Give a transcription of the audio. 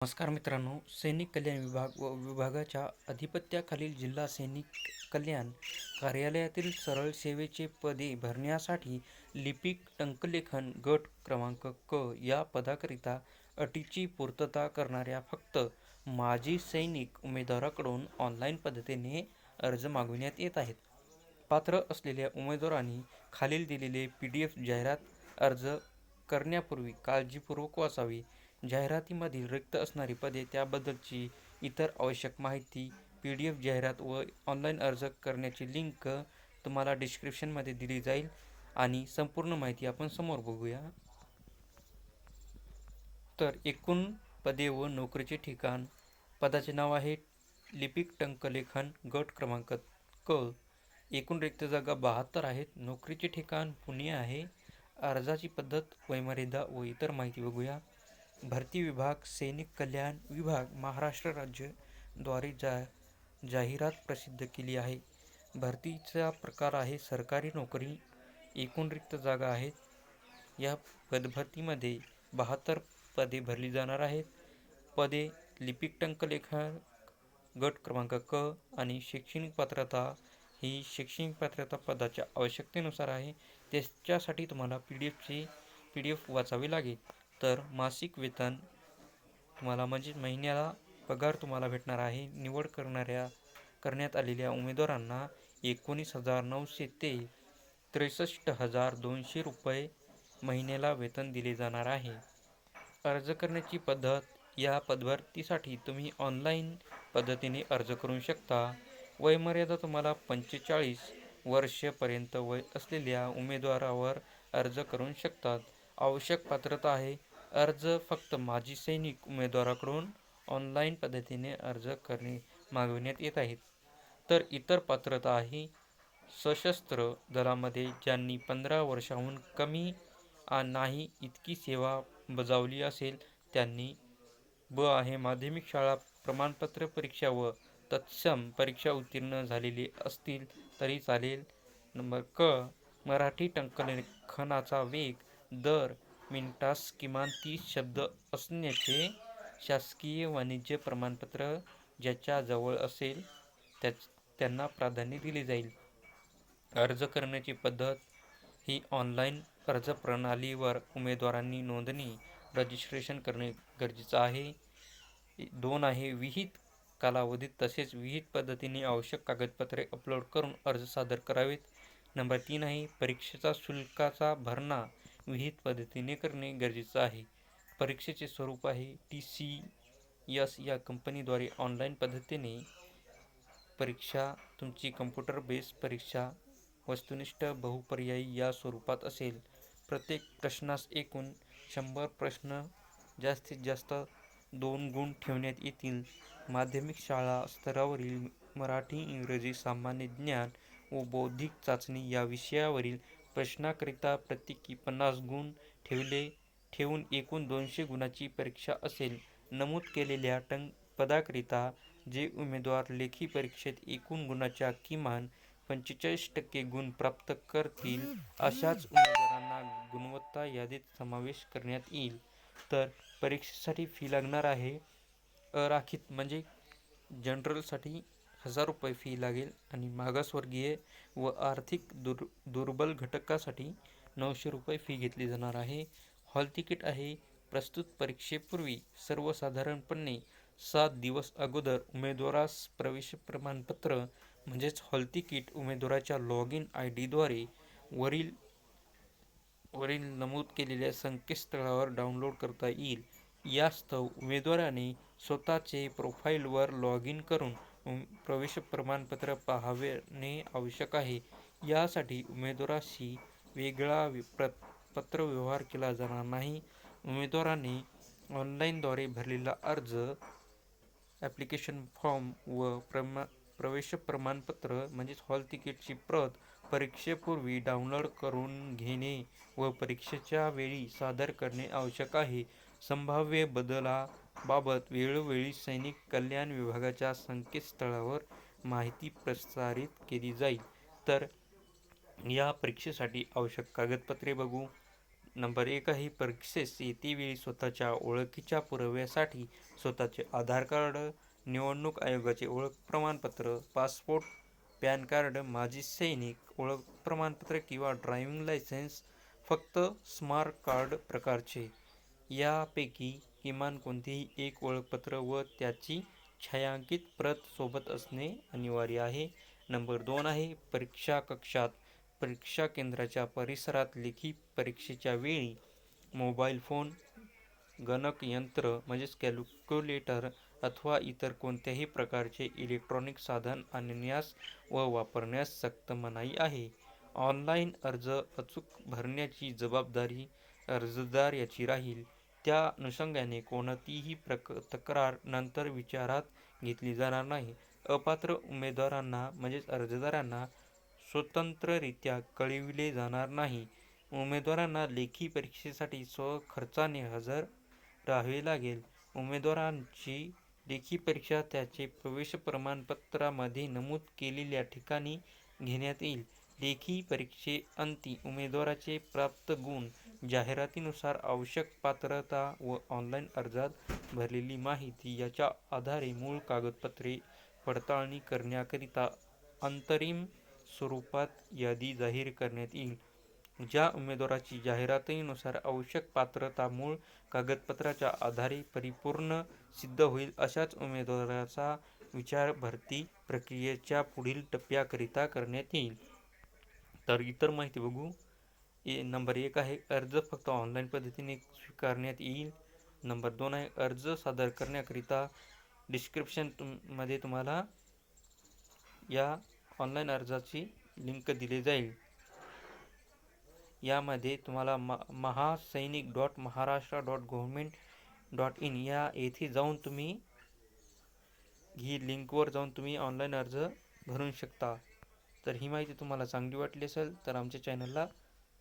नमस्कार मित्रांनो सैनिक कल्याण विभाग व विभागाच्या अधिपत्याखालील जिल्हा सैनिक कल्याण कार्यालयातील सरळ सेवेचे पदे भरण्यासाठी लिपिक टंकलेखन गट क्रमांक क या पदाकरिता अटीची पूर्तता करणाऱ्या फक्त माजी सैनिक उमेदवाराकडून ऑनलाईन पद्धतीने अर्ज मागविण्यात येत आहेत. पात्र असलेल्या उमेदवारांनी खालील दिलेले पी डी एफ जाहिरात अर्ज करण्यापूर्वी काळजीपूर्वक वाचावी. जाहिरातीमधील रिक्त असणारी पदे त्याबद्दलची इतर आवश्यक माहिती पी डी एफ जाहिरात व ऑनलाईन अर्ज करण्याची लिंक तुम्हाला डिस्क्रिप्शनमध्ये दिली जाईल आणि संपूर्ण माहिती आपण समोर बघूया. तर एकूण पदे व नोकरीचे ठिकाण. पदाचे नाव आहे लिपिक टंकलेखन गट क्रमांक क. एकूण रिक्त जागा बहात्तर आहेत. नोकरीचे ठिकाण पुणे आहे. अर्जाची पद्धत वयमर्यादा व इतर माहिती बघूया. भरती विभाग सैनिक कल्याण विभाग महाराष्ट्र राज्यद्वारे जा जाहिरात प्रसिद्ध केली आहे. भरतीचा प्रकार आहे सरकारी नोकरी एकूण रिक्त जागा आहेत. या पदभरतीमध्ये बहात्तर पदे भरली जाणार आहेत. पदे लिपिक टंकलेखन गट क्रमांक क आणि शैक्षणिक पात्रता ही शैक्षणिक पात्रता पदाच्या आवश्यकतेनुसार आहे. त्याच्यासाठी तुम्हाला पी डी एफची पी डी एफ वाचावी लागेल. तर मासिक वेतन तुम्हाला म्हणजे महिन्याला पगार तुम्हाला भेटणार आहे. निवड करणाऱ्या करण्यात आलेल्या उमेदवारांना एकोणीस हजार नऊशे ते त्रेसष्ट हजार दोनशे रुपये महिन्याला वेतन दिले जाणार आहे. अर्ज करण्याची पद्धत या पदभरतीसाठी तुम्ही ऑनलाईन पद्धतीने अर्ज करू शकता. वयमर्यादा तुम्हाला पंचेचाळीस वर्षपर्यंत वय असलेल्या उमेदवारावर अर्ज करू शकतात. आवश्यक पात्रता आहे अर्ज फक्त माजी सैनिक उमेदवाराकडून ऑनलाईन पद्धतीने अर्ज करणे मागविण्यात येत आहेत. तर इतर पात्रता आहे सशस्त्र दलामध्ये ज्यांनी पंधरा वर्षाहून कमी नाही इतकी सेवा बजावली असेल त्यांनी ब आहे माध्यमिक शाळा प्रमाणपत्र परीक्षा व तत्सम परीक्षा उत्तीर्ण झालेली असतील तरी चालेल. नंबर क मराठी टंकलेखनाचा वेग दर मिनिटास किमान तीस शब्द असण्याचे शासकीय वाणिज्य प्रमाणपत्र ज्याच्याजवळ असेल त्या त्यांना प्राधान्य दिले जाईल. अर्ज करण्याची पद्धत ही ऑनलाईन अर्ज प्रणालीवर उमेदवारांनी नोंदणी रजिस्ट्रेशन करणे गरजेचं आहे. दोन आहे विहित कालावधीत तसेच विहित पद्धतीने आवश्यक कागदपत्रे अपलोड करून अर्ज सादर करावेत. नंबर तीन आहे परीक्षेचा शुल्काचा भरणा विहित पद्धतीने करणे गरजेचं आहे. परीक्षेचे स्वरूप आहे टी सी यस या कंपनीद्वारे ऑनलाईन पद्धतीने परीक्षा तुमची कम्प्युटर बेस परीक्षा वस्तुनिष्ठ बहुपर्यायी या स्वरूपात असेल. प्रत्येक प्रश्नास एकूण शंभर प्रश्न जास्तीत जास्त दोन गुण ठेवण्यात येतील. माध्यमिक शाळा स्तरावरील मराठी इंग्रजी सामान्य ज्ञान व बौद्धिक चाचणी या विषयावरील प्रश्नाकरिता प्रत्येकी पन्नास गुण ठेवले ठेवून एकूण दोनशे गुणाची परीक्षा असेल. नमूद केलेल्या टंक पदाकरिता जे उमेदवार लेखी परीक्षेत एकूण गुणाच्या किमान पंचेचाळीस टक्के गुण प्राप्त करतील अशाच उमेदवारांना गुणवत्ता यादीत समावेश करण्यात येईल. तर परीक्षेसाठी फी लागणार आहे. अराखीत म्हणजे जनरलसाठी हजार रुपये फी लागेल आणि मागासवर्गीय व आर्थिक दुर दुर्बल घटकासाठी नऊशे रुपये फी घेतली जाणार आहे. हॉल तिकीट आहे. प्रस्तुत परीक्षेपूर्वी सर्वसाधारणपणे सात दिवस अगोदर उमेदवारास प्रवेश प्रमाणपत्र म्हणजेच हॉल तिकीट उमेदवाराच्या लॉग इन आय डीद्वारे वरील वरील नमूद केलेल्या संकेतस्थळावर डाउनलोड करता येईल. यास्तव उमेदवाराने स्वतःचे प्रोफाईलवर लॉग इन करून प्रवेश प्रमाणपत्र पाहणे आवश्यक आहे. यासाठी उमेदवाराशी वेगळा प्र पत्रव्यवहार केला जाणार नाही. उमेदवाराने ऑनलाईनद्वारे भरलेला अर्ज ॲप्लिकेशन फॉर्म व प्रमा प्रवेश प्रमाणपत्र म्हणजेच हॉल तिकीटची प्रत परीक्षेपूर्वी डाउनलोड करून घेणे व परीक्षेच्या वेळी सादर करणे आवश्यक आहे. संभाव्य बदला बाबत वेळोवेळी सैनिक कल्याण विभागाच्या संकेतस्थळावर माहिती प्रसारित केली जाईल. तर या परीक्षेसाठी आवश्यक कागदपत्रे बघू. नंबर एक आहे परीक्षेस येतेवेळी स्वतःच्या ओळखीच्या पुराव्यासाठी स्वतःचे आधार कार्ड निवडणूक आयोगाचे ओळख प्रमाणपत्र पासपोर्ट पॅन कार्ड माजी सैनिक ओळख प्रमाणपत्र किंवा ड्रायव्हिंग लायसन्स फक्त स्मार्ट कार्ड प्रकारचे. यापैकी किमान कोणतेही एक ओळखपत्र व त्याची छायांकित प्रत सोबत असणे अनिवार्य आहे. नंबर दोन आहे परीक्षा कक्षात परीक्षा केंद्राच्या परिसरात लेखी परीक्षेच्या वेळी मोबाईल फोन गणक यंत्र म्हणजेच कॅल्क्युलेटर अथवा इतर कोणत्याही प्रकारचे इलेक्ट्रॉनिक साधन आणण्यास व वापरण्यास सक्त मनाई आहे. ऑनलाईन अर्ज अचूक भरण्याची जबाबदारी अर्जदार याची राहील. त्या अनुषंगाने कोणतीही प्रक तक्रार नंतर विचारात घेतली जाणार नाही. अपात्र उमेदवारांना म्हणजेच अर्जदारांना स्वतंत्ररित्या कळविले जाणार नाही. उमेदवारांना लेखी परीक्षेसाठी स्वखर्चाने हजर राहावे लागेल. उमेदवारांची लेखी परीक्षा त्याचे प्रवेश प्रमाणपत्रामध्ये नमूद केलेल्या ठिकाणी घेण्यात येईल. लेखी परीक्षेअंती उमेदवाराचे प्राप्त गुण जाहिरातीनुसार आवश्यक पात्रता व ऑनलाईन अर्जात भरलेली माहिती याच्या आधारे मूळ कागदपत्रे पडताळणी करण्याकरिता अंतरिम स्वरूपात यादी जाहीर करण्यात येईल. ज्या उमेदवाराची जाहिरातीनुसार आवश्यक पात्रता मूळ कागदपत्राच्या आधारे परिपूर्ण सिद्ध होईल अशाच उमेदवाराचा विचार भरती प्रक्रियेच्या पुढील टप्प्याकरिता करण्यात येईल. तर इतर माहिती बघू. ए नंबर एक आहे. अर्ज फक्त ऑनलाईन पद्धतीने स्वीकारण्यात येईल. नंबर दोन आहे. अर्ज सादर करण्याकरिता डिस्क्रिप्शन तुममध्ये तुम्हाला या ऑनलाईन अर्जाची लिंक दिली जाईल. यामध्ये तुम्हाला म Mahasainik dot Maharashtra dot government dot in या येथे जाऊन तुम्ही ही लिंकवर जाऊन तुम्ही ऑनलाईन अर्ज भरू शकता. तर ही माहिती तुम्हाला चांगली वाटली असेल तर आमच्या चॅनलला